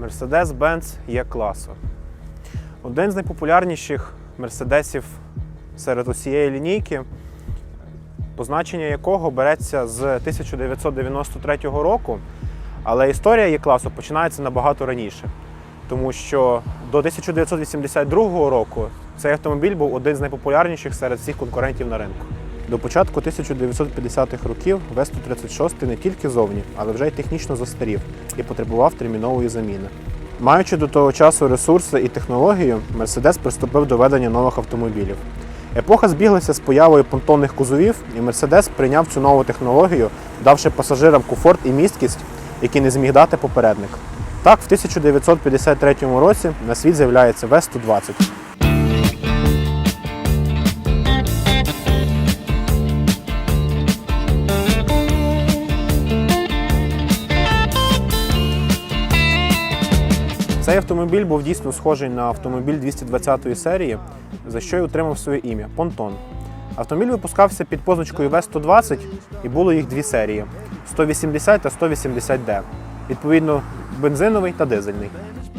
Mercedes-Benz є класу. Один з найпопулярніших мерседесів серед усієї лінійки, позначення якого береться з 1993 року, але історія є класу починається набагато раніше. Тому що до 1982 року цей автомобіль був один з найпопулярніших серед всіх конкурентів на ринку. До початку 1950-х років Весту-36 не тільки зовні, але вже й технічно застарів і потребував термінової заміни. Маючи до того часу ресурси і технологію, Мерседес приступив до ведення нових автомобілів. Епоха збіглася з появою понтонних кузовів, і Мерседес прийняв цю нову технологію, давши пасажирам комфорт і місткість, які не зміг дати попередник. Так, в 1953 році на світ з'являється В-120. Цей автомобіль був дійсно схожий на автомобіль 220 серії, за що й отримав своє ім'я Понтон. Автомобіль випускався під позначкою В120 і було їх дві серії 180 та 180D. Відповідно, бензиновий та дизельний.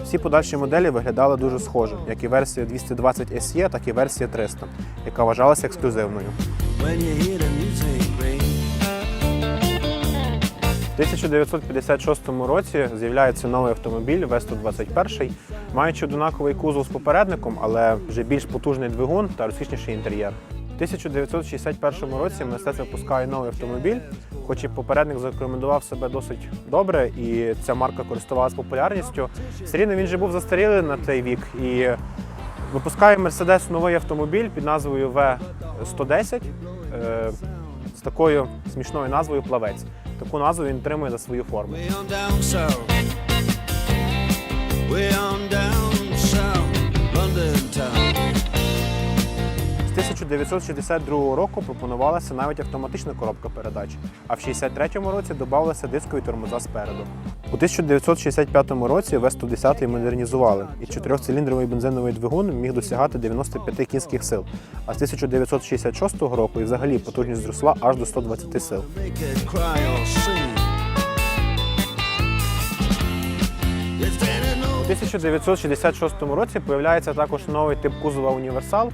Всі подальші моделі виглядали дуже схоже, як і версія 220 SE, так і версія 300, яка вважалася ексклюзивною. У 1956 році з'являється новий автомобіль В121, маючи однаковий кузов з попередником, але вже більш потужний двигун та розкішніший інтер'єр. У 1961 році Мерседес випускає новий автомобіль, хоч і попередник зарекомендував себе досить добре, і ця марка користувалася популярністю. Все він же був застарілий на той вік і випускає Мерседес новий автомобіль під назвою В110 е, з такою смішною назвою Плавець. Таку назву він тримує за свою форму. 1962 року пропонувалася навіть автоматична коробка передач, а в 63-му році додавалися дискові тормоза спереду. У 1965 році В-110 модернізували, і чотирьохциліндровий бензиновий двигун міг досягати 95 кінських сил, а з 1966 року і взагалі потужність зросла аж до 120 сил. У 1966 році появляється також новий тип кузова універсал,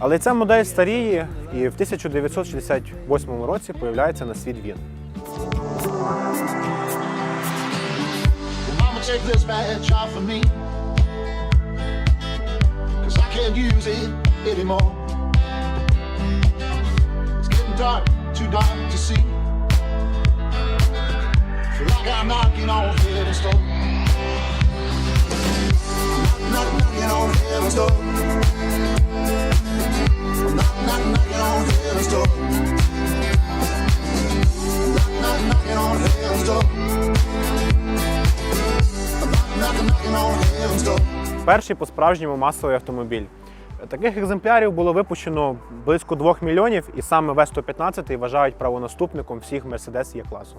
але ця модель старіє, і в 1968 році появляється на світ він. Mama, take this badge off of Перший по-справжньому масовий автомобіль. Таких екземплярів було випущено близько 2 мільйонів, і саме В-115 вважають правонаступником всіх Mercedes є класу.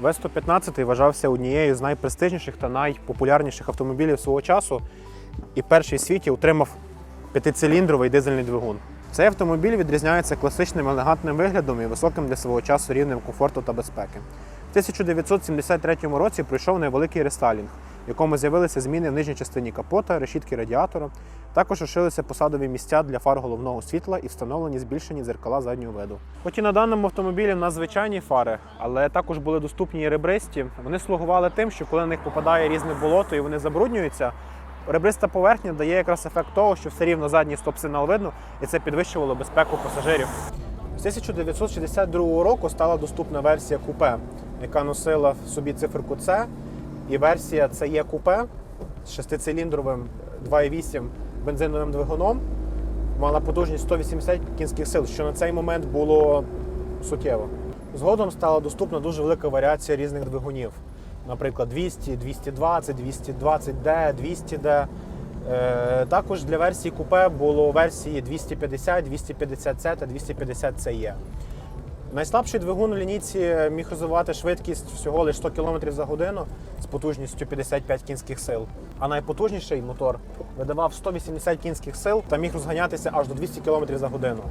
В-115 вважався однією з найпрестижніших та найпопулярніших автомобілів свого часу, і перший в світі отримав п'ятициліндровий дизельний двигун. Цей автомобіль відрізняється класичним елегантним виглядом і високим для свого часу рівнем комфорту та безпеки. В 1973 році пройшов невеликий рестайлінг, в якому з'явилися зміни в нижній частині капота, решітки радіатора. Також розшилися посадові місця для фар головного світла і встановлені збільшені дзеркала заднього виду. Хоч і на даному автомобілі в нас звичайні фари, але також були доступні і ребристі. Вони слугували тим, що коли на них попадає різне болото і вони забруднюються, ребриста поверхня дає якраз ефект того, що все рівно задній стоп-сигнал видно, і це підвищувало безпеку пасажирів. З 1962 року стала доступна версія купе, яка носила в собі циферку С, і версія CE купе з шестициліндровим 2,8 бензиновим двигуном мала потужність 180 кінських сил, що на цей момент було суттєво. Згодом стала доступна дуже велика варіація різних двигунів. Наприклад, 200, 220, 220D, 200D. Е, Також для версії купе було версії 250, 250C та 250CE. Найслабший двигун у лінійці міг розвивати швидкість всього лише 100 км за годину з потужністю 55 кінських сил. А найпотужніший мотор видавав 180 кінських сил та міг розганятися аж до 200 км за годину.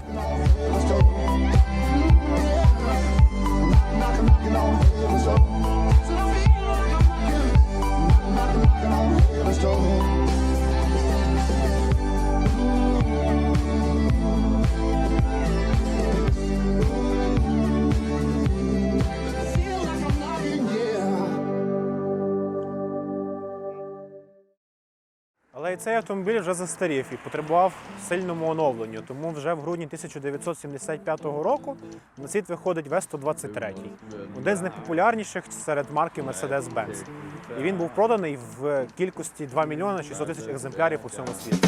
І цей автомобіль вже застарів і потребував сильному оновленню. Тому вже в грудні 1975 року на світ виходить В-123. Один з найпопулярніших серед марки Mercedes-Benz. І він був проданий в кількості 2 мільйони 600 тисяч екземплярів по всьому світу.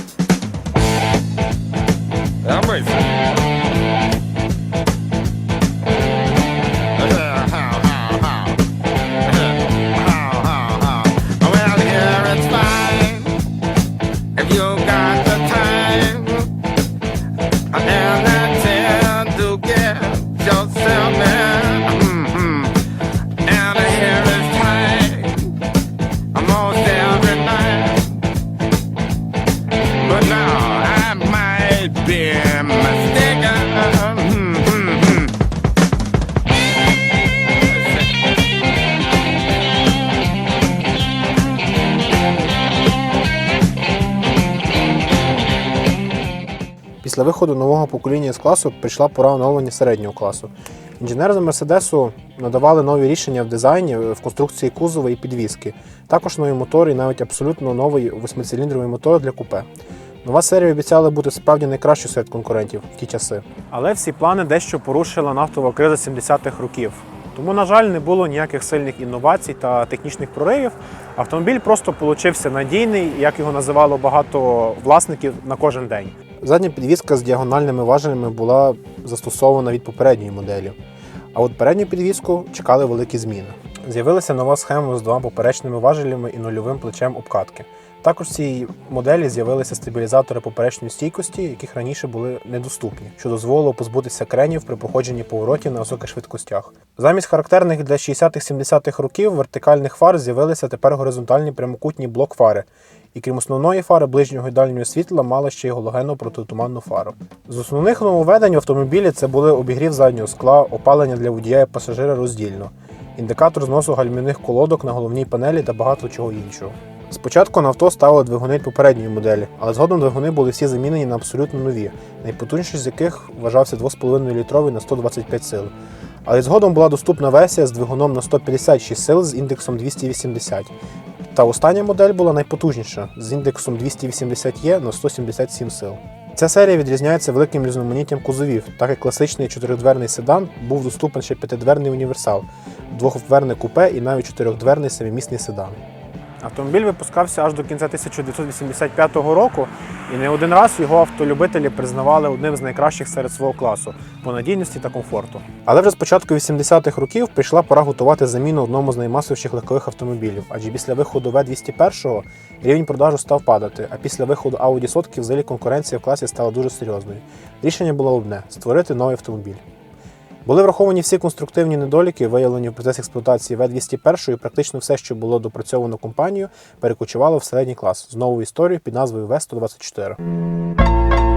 Після виходу нового покоління з класу прийшла пора оновлення середнього класу. Інженери з Мерседесу надавали нові рішення в дизайні, в конструкції кузова і підвіски. Також нові мотори і навіть абсолютно новий восьмициліндровий мотор для купе. Нова серія обіцяла бути справді найкращою серед конкурентів в ті часи. Але всі плани дещо порушила нафтова криза 70-х років. Тому, на жаль, не було ніяких сильних інновацій та технічних проривів. Автомобіль просто получився надійний, як його називало багато власників на кожен день. Задня підвізка з діагональними важелями була застосована від попередньої моделі. А от передню підвізку чекали великі зміни. З'явилася нова схема з двома поперечними важелями і нульовим плечем обкатки. Також в цій моделі з'явилися стабілізатори поперечної стійкості, яких раніше були недоступні, що дозволило позбутися кренів при проходженні поворотів на високих швидкостях. Замість характерних для 60-70-х років вертикальних фар з'явилися тепер горизонтальні прямокутні блок-фари, і крім основної фари ближнього і дальнього світла мала ще й галогенну протитуманну фару. З основних нововведень автомобілі це були обігрів заднього скла, опалення для водія і пасажира роздільно, індикатор зносу гальмівних колодок на головній панелі та багато чого іншого. Спочатку на авто ставили двигуни попередньої моделі, але згодом двигуни були всі замінені на абсолютно нові, найпотужніший з яких вважався 2,5 літровий на 125 сил. Але згодом була доступна версія з двигуном на 156 сил з індексом 280. Та остання модель була найпотужніша з індексом 280Е на 177 сил. Ця серія відрізняється великим різноманіттям кузовів, так як класичний чотиридверний седан був доступен ще п'ятидверний універсал, двохдверне купе і навіть чотирьохдверний семимісний седан. Автомобіль випускався аж до кінця 1985 року, і не один раз його автолюбителі признавали одним з найкращих серед свого класу по надійності та комфорту. Але вже з початку 80-х років прийшла пора готувати заміну одному з наймасовіших легкових автомобілів, адже після виходу В201 рівень продажу став падати, а після виходу Audi сотки взагалі конкуренція в класі стала дуже серйозною. Рішення було одне створити новий автомобіль. Були враховані всі конструктивні недоліки, виявлені в процесі експлуатації В201, і практично все, що було допрацьовано компанією, перекочувало в середній клас з новою історією під назвою В124.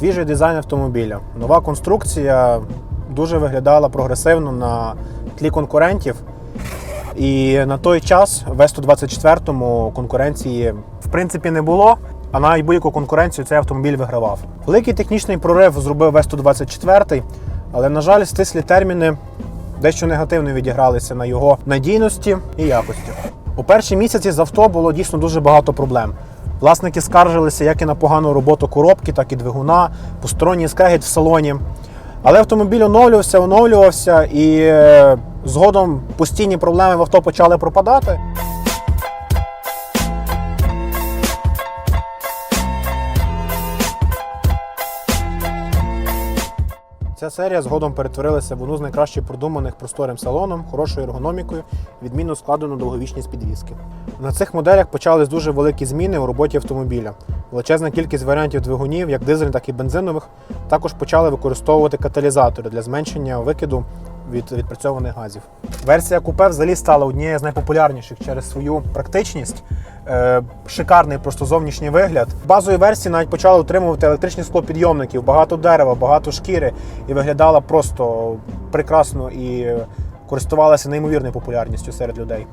Свіжий дизайн автомобіля. Нова конструкція дуже виглядала прогресивно на тлі конкурентів. І на той час в В-124 конкуренції в принципі не було, а навіть будь-яку конкуренцію цей автомобіль вигравав. Великий технічний прорив зробив В-124, але, на жаль, стислі терміни дещо негативно відігралися на його надійності і якості. У перші місяці з авто було дійсно дуже багато проблем. Власники скаржилися як і на погану роботу коробки, так і двигуна, посторонній скрегіт в салоні. Але автомобіль оновлювався, оновлювався, і е, згодом постійні проблеми в авто почали пропадати. Ця серія згодом перетворилася в одну з найкраще продуманих просторим салоном, хорошою ергономікою, відмінно складену довговічність підвіски. На цих моделях почались дуже великі зміни у роботі автомобіля. Величезна кількість варіантів двигунів, як дизельних, так і бензинових, також почали використовувати каталізатори для зменшення викиду від відпрацьованих газів. Версія купе взагалі стала однією з найпопулярніших через свою практичність, е, шикарний просто зовнішній вигляд. В базовій версії навіть почали отримувати електричні склопідйомників, багато дерева, багато шкіри і виглядала просто прекрасно і користувалася неймовірною популярністю серед людей.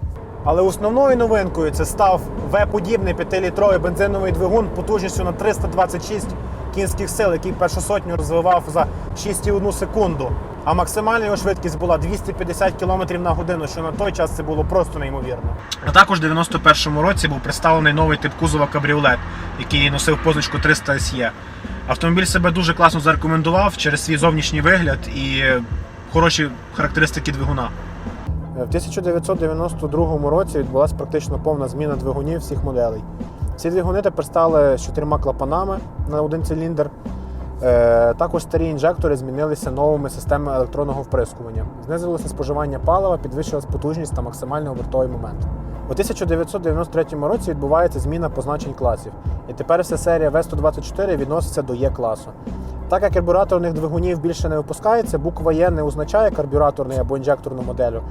Але основною новинкою це став В-подібний 5-літровий бензиновий двигун потужністю на 326 кінських сил, який першу сотню розвивав за 6,1 секунду. А максимальна його швидкість була 250 км на годину, що на той час це було просто неймовірно. А також в 91-му році був представлений новий тип кузова кабріолет, який носив позначку 300 SE. Автомобіль себе дуже класно зарекомендував через свій зовнішній вигляд і хороші характеристики двигуна. В 1992 році відбулася практично повна зміна двигунів всіх моделей. Ці двигуни тепер стали з чотирма клапанами на один циліндр. Е, Також старі інжектори змінилися новими системами електронного вприскування. Знизилося споживання палива, підвищилась потужність та максимальний обертовий момент. У 1993 році відбувається зміна позначень класів, і тепер вся серія В124 відноситься до Є-класу. Так як карбюраторних двигунів більше не випускається, буква Є не означає карбюраторний або інжекторну моделю.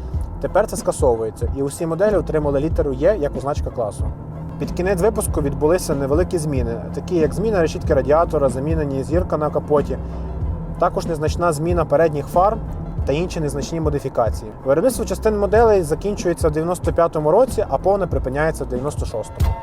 Тепер це скасовується, і усі моделі отримали літеру Є як означка класу. Під кінець випуску відбулися невеликі зміни, такі як зміна решітки радіатора, замінені зірка на капоті, також незначна зміна передніх фар та інші незначні модифікації. Виробництво частин моделей закінчується в 95-му році, а повне припиняється в 96-му.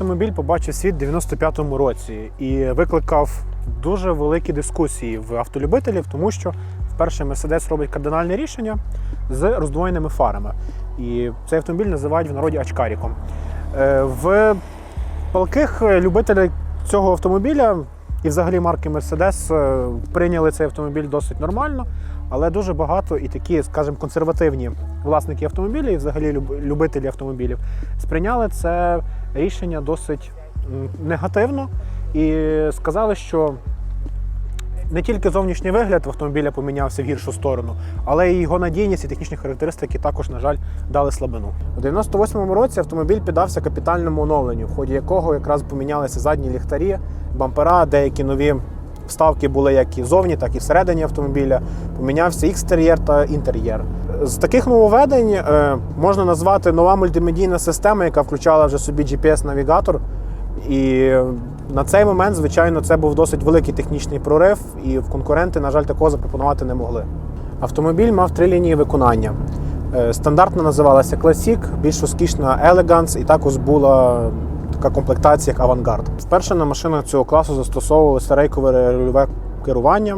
Автомобіль побачив світ в 95-му році і викликав дуже великі дискусії в автолюбителів, тому що вперше Mercedes робить кардинальне рішення з роздвоєними фарами. І цей автомобіль називають в народі Ачкаріком. Е, В палких любителів цього автомобіля і взагалі марки Mercedes е, прийняли цей автомобіль досить нормально, але дуже багато і такі, скажімо, консервативні власники автомобілів, і взагалі любителі автомобілів, сприйняли це рішення досить негативно і сказали, що не тільки зовнішній вигляд автомобіля помінявся в гіршу сторону, але й його надійність і технічні характеристики також, на жаль, дали слабину. У 98-му році автомобіль піддався капітальному оновленню, в ході якого якраз помінялися задні ліхтарі, бампера, деякі нові вставки були як і зовні, так і всередині автомобіля. Помінявся екстер'єр та інтер'єр. З таких нововведень е, можна назвати нова мультимедійна система, яка включала вже собі GPS-навігатор. І на цей момент, звичайно, це був досить великий технічний прорив, і в конкуренти, на жаль, такого запропонувати не могли. Автомобіль мав три лінії виконання. Е, Стандартна називалася Classic, більш розкішна Elegance, і також була така комплектація, як авангард. Вперше на машинах цього класу застосовувалося рейкове рульове керування.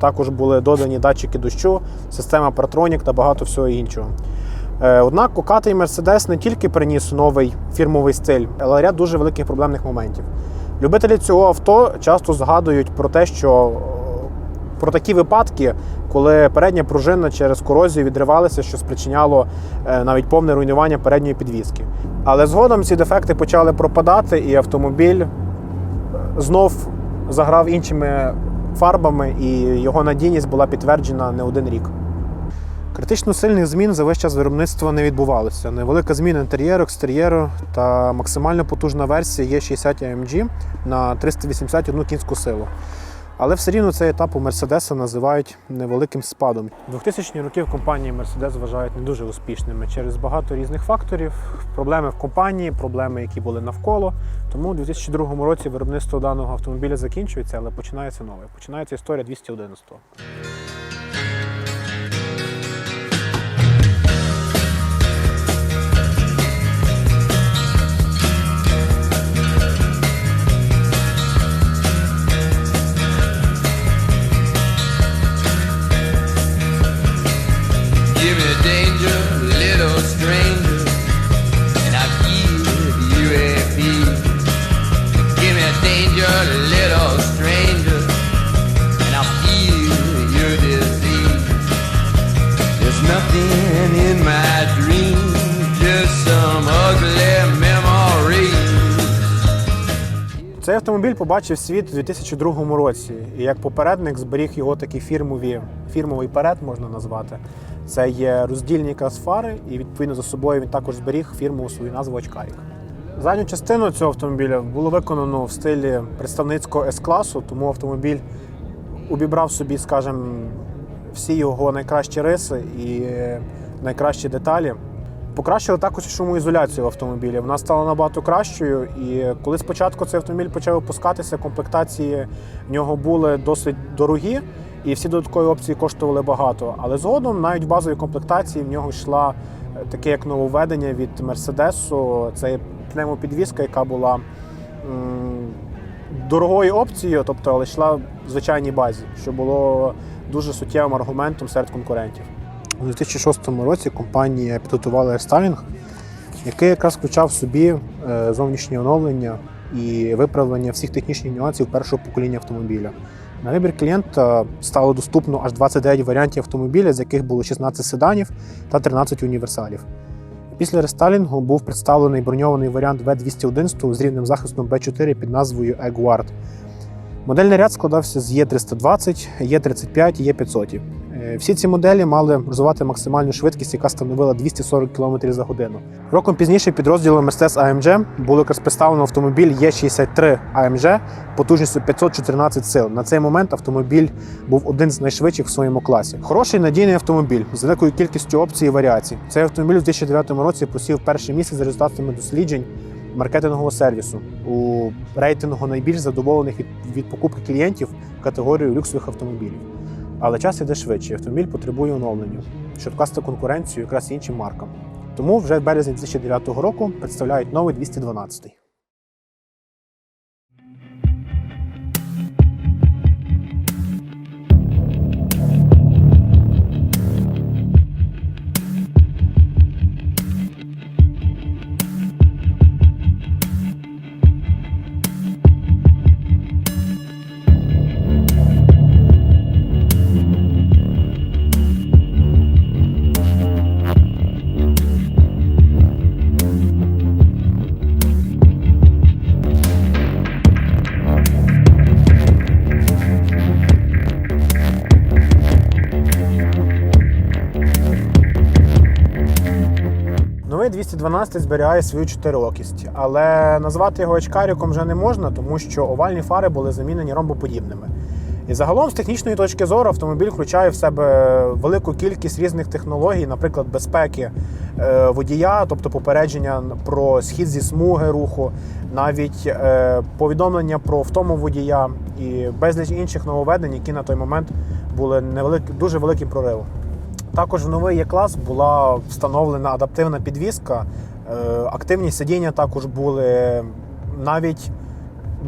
Також були додані датчики дощу, система Partronic та багато всього іншого. Е, Однак кокатий Мерседес не тільки приніс новий фірмовий стиль, але ряд дуже великих проблемних моментів. Любителі цього авто часто згадують про те, що про такі випадки, коли передня пружина через корозію відривалася, що спричиняло е, навіть повне руйнування передньої підвіски. Але згодом ці дефекти почали пропадати, і автомобіль е, знов заграв іншими фарбами, і його надійність була підтверджена не один рік. Критично сильних змін за весь час виробництва не відбувалося. Невелика зміна інтер'єру, екстер'єру та максимально потужна версія є 60 AMG на 381 кінську силу. Але все рівно цей етап у Мерседеса називають невеликим спадом. 2000-ні роки в компанії Мерседес вважають не дуже успішними через багато різних факторів, проблеми в компанії, проблеми, які були навколо. Тому у 2002 році виробництво даного автомобіля закінчується, але починається нове. Починається історія 211. Автомобіль побачив світ у 2002 році, і як попередник зберіг його такі фірмові, фірмовий перед можна назвати. Це є роздільні якраз фари, і відповідно за собою він також зберіг фірмову свою назву Очкарік. Задню частину цього автомобіля було виконано в стилі представницького С-класу, тому автомобіль обібрав собі, скажімо, всі його найкращі риси і найкращі деталі. Покращили також шумоізоляцію в автомобілі. Вона стала набагато кращою. І коли спочатку цей автомобіль почав випускатися, комплектації в нього були досить дорогі, і всі додаткові опції коштували багато. Але згодом навіть в базовій комплектації в нього йшла е, таке як нововведення від Мерседесу. Це пневмопідвізка, яка була дорогою опцією, тобто але йшла в звичайній базі, що було дуже суттєвим аргументом серед конкурентів. У 2006 році компанія підготувала рестайлінг, який якраз включав в собі е, зовнішнє оновлення і виправлення всіх технічних нюансів першого покоління автомобіля. На вибір клієнта стало доступно аж 29 варіантів автомобіля, з яких було 16 седанів та 13 універсалів. Після рестайлінгу був представлений броньований варіант V211 з рівнем захисту B4 під назвою Eguard. Модельний ряд складався з Е320, Е35 і Е500. Е, Всі ці моделі мали розвивати максимальну швидкість, яка становила 240 км за годину. Роком пізніше підрозділом Mercedes AMG було якраз представлено автомобіль Е63 AMG потужністю 514 сил. На цей момент автомобіль був один з найшвидших в своєму класі. Хороший надійний автомобіль з великою кількістю опцій і варіацій. Цей автомобіль у 2009 році посів перше місце за результатами досліджень маркетингового сервісу у рейтингу найбільш задоволених від, від покупки клієнтів в категорію люксових автомобілів. Але час іде швидше, автомобіль потребує оновлення, щоб класти конкуренцію якраз іншим маркам. Тому вже в березень 2009 року представляють новий 212-й. 12 зберігає свою чотирилокість, але назвати його очкаріком вже не можна, тому що овальні фари були замінені ромбоподібними. І загалом, з технічної точки зору, автомобіль включає в себе велику кількість різних технологій, наприклад, безпеки е, водія, тобто попередження про схід зі смуги руху, навіть е, повідомлення про втому водія і безліч інших нововведень, які на той момент були невелик... дуже великим проривом. Також в новий Є-клас була встановлена адаптивна підвізка, е, активні сидіння також були. Навіть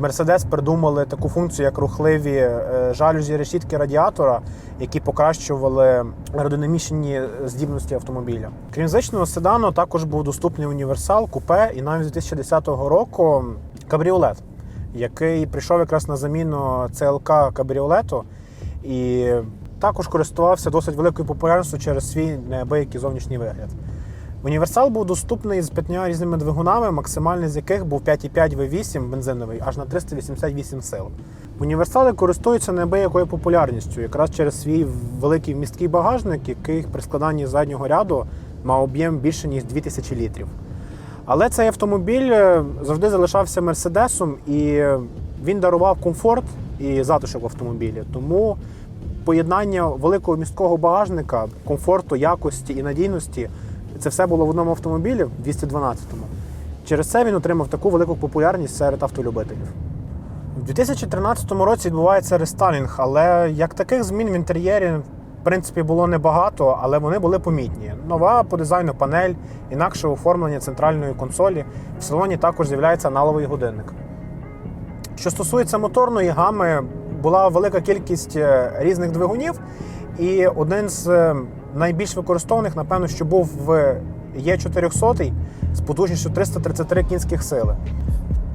Mercedes придумали таку функцію, як рухливі е, жалюзі решітки радіатора, які покращували аеродинамічні здібності автомобіля. Крім звичного седану, також був доступний універсал, купе і навіть з 2010 року кабріолет, який прийшов якраз на заміну ЦЛК кабріолету. І також користувався досить великою популярністю через свій неабиякий зовнішній вигляд. Універсал був доступний з п'ятьма різними двигунами, максимальний з яких був 5,5 V8 бензиновий аж на 388 сил. Універсали користуються неабиякою популярністю, якраз через свій великий місткий багажник, який при складанні заднього ряду мав об'єм більше ніж 2000 літрів. Але цей автомобіль е, завжди залишався мерседесом і він дарував комфорт і затишок в автомобілі. Тому поєднання великого місткого багажника, комфорту, якості і надійності це все було в одному автомобілі в 212-му. Через це він отримав таку велику популярність серед автолюбителів. У 2013 році відбувається рестайлінг, але як таких змін в інтер'єрі в принципі було небагато, але вони були помітні. Нова по дизайну панель, інакше оформлення центральної консолі. В салоні також з'являється аналовий годинник. Що стосується моторної гами, була велика кількість е, різних двигунів, і один з е, найбільш використованих, напевно, що був в Е400 з потужністю 333 кінських сили.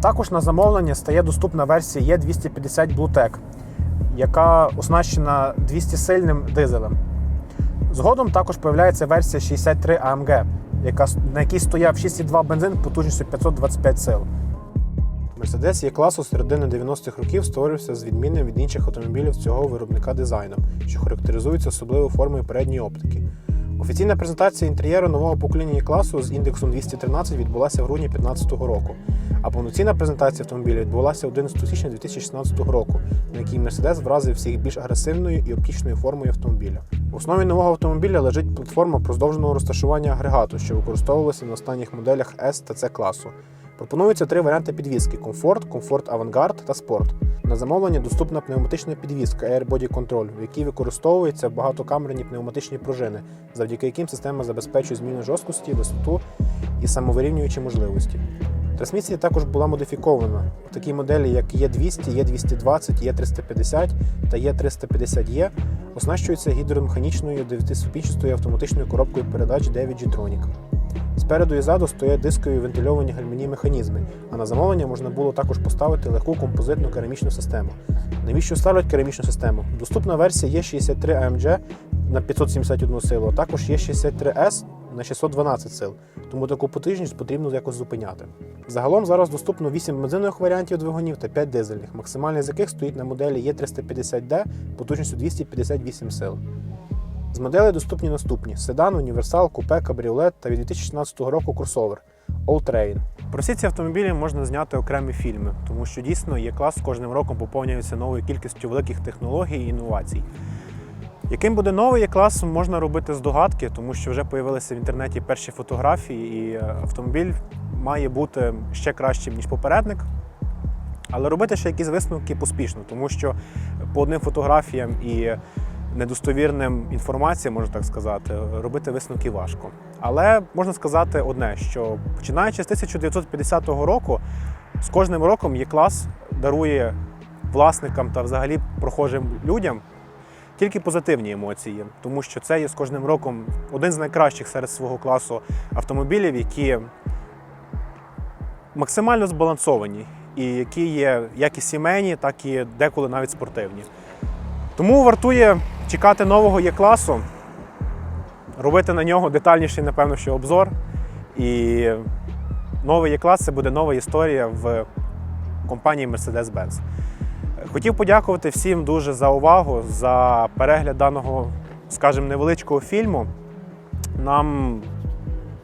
Також на замовлення стає доступна версія Е250 Bluetech, яка оснащена 200-сильним дизелем. Згодом також появляється версія 63 AMG, яка, на якій стояв 6,2 бензин потужністю 525 сил. Мерседес є класу середини 90-х років створився з відмінним від інших автомобілів цього виробника дизайном, що характеризується особливою формою передньої оптики. Офіційна презентація інтер'єру нового покоління класу з індексом 213 відбулася в грудні 2015 року, а повноцінна презентація автомобіля відбулася 11 січня 2016 року, на якій Mercedes вразив всіх більш агресивною і оптічною формою автомобіля. В основі нового автомобіля лежить платформа продовженого розташування агрегату, що використовувалася на останніх моделях S та C класу. Пропонуються три варіанти підвіски: комфорт, комфорт авангард та спорт. На замовлення доступна пневматична підвізка Air Body Control, в якій використовуються багатокамерні пневматичні пружини, завдяки яким система забезпечує зміну жорсткості, висоту і самовирівнюючі можливості. Трансмісія також була модифікована в такій моделі, як Е200, Е220, Е350 та Е350Е, оснащується гідромеханічною 9-ступінчастою автоматичною коробкою передач 9 G-Tronic. Спереду і ззаду стоять дискові вентильовані гальмівні механізми, а на замовлення можна було також поставити легку композитну керамічну систему. Навіщо ставлять керамічну систему? Доступна версія є 63 AMG на 571 силу, а також є 63S на 612 сил, тому таку потужність потрібно якось зупиняти. Загалом зараз доступно 8 бензинових варіантів двигунів та 5 дизельних, максимальний з яких стоїть на моделі Е350D потужністю 258 сил. З моделей доступні наступні: седан, універсал, купе, кабріолет та від 2016 року кросовер All-Terrain. Про всі ці автомобілі можна зняти окремі фільми, тому що дійсно є клас кожним роком поповнюється новою кількістю великих технологій і інновацій. Яким буде новий клас, можна робити здогадки, тому що вже з'явилися в інтернеті перші фотографії, і е, автомобіль має бути ще кращим, ніж попередник. Але робити ще якісь висновки поспішно, тому що по одним фотографіям і недостовірним інформаціям, можна так сказати, робити висновки важко. Але можна сказати одне, що починаючи з 1950 року, з кожним роком є клас дарує власникам та взагалі прохожим людям тільки позитивні емоції, тому що це є з кожним роком один з найкращих серед свого класу автомобілів, які максимально збалансовані і які є як і сімейні, так і деколи навіть спортивні. Тому вартує чекати нового Є-класу, робити на нього детальніший, напевно, що обзор. І новий Є-клас це буде нова історія в компанії Mercedes-Benz. Хотів подякувати всім дуже за увагу, за перегляд даного, скажімо, невеличкого фільму. Нам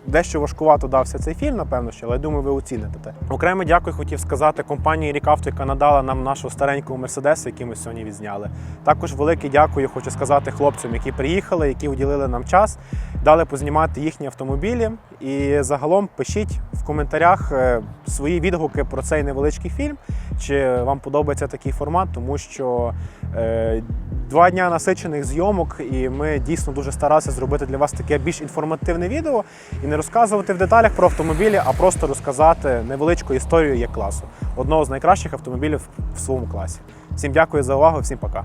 дещо важкувато дався цей фільм, напевно, що, але я думаю, ви оціните те. Окремо дякую хотів сказати компанії Рікавто, яка надала нам нашого старенького мерседеса, який ми сьогодні відзняли. Також велике дякую хочу сказати хлопцям, які приїхали, які уділили нам час, дали познімати їхні автомобілі. І загалом пишіть в коментарях е, свої відгуки про цей невеличкий фільм, чи вам подобається такий формат, тому що е, два дня насичених зйомок, і ми дійсно дуже старалися зробити для вас таке більш інформативне відео і не розказувати в деталях про автомобілі, а просто розказати невеличку історію як класу одного з найкращих автомобілів в своєму класі. Всім дякую за увагу, всім пока.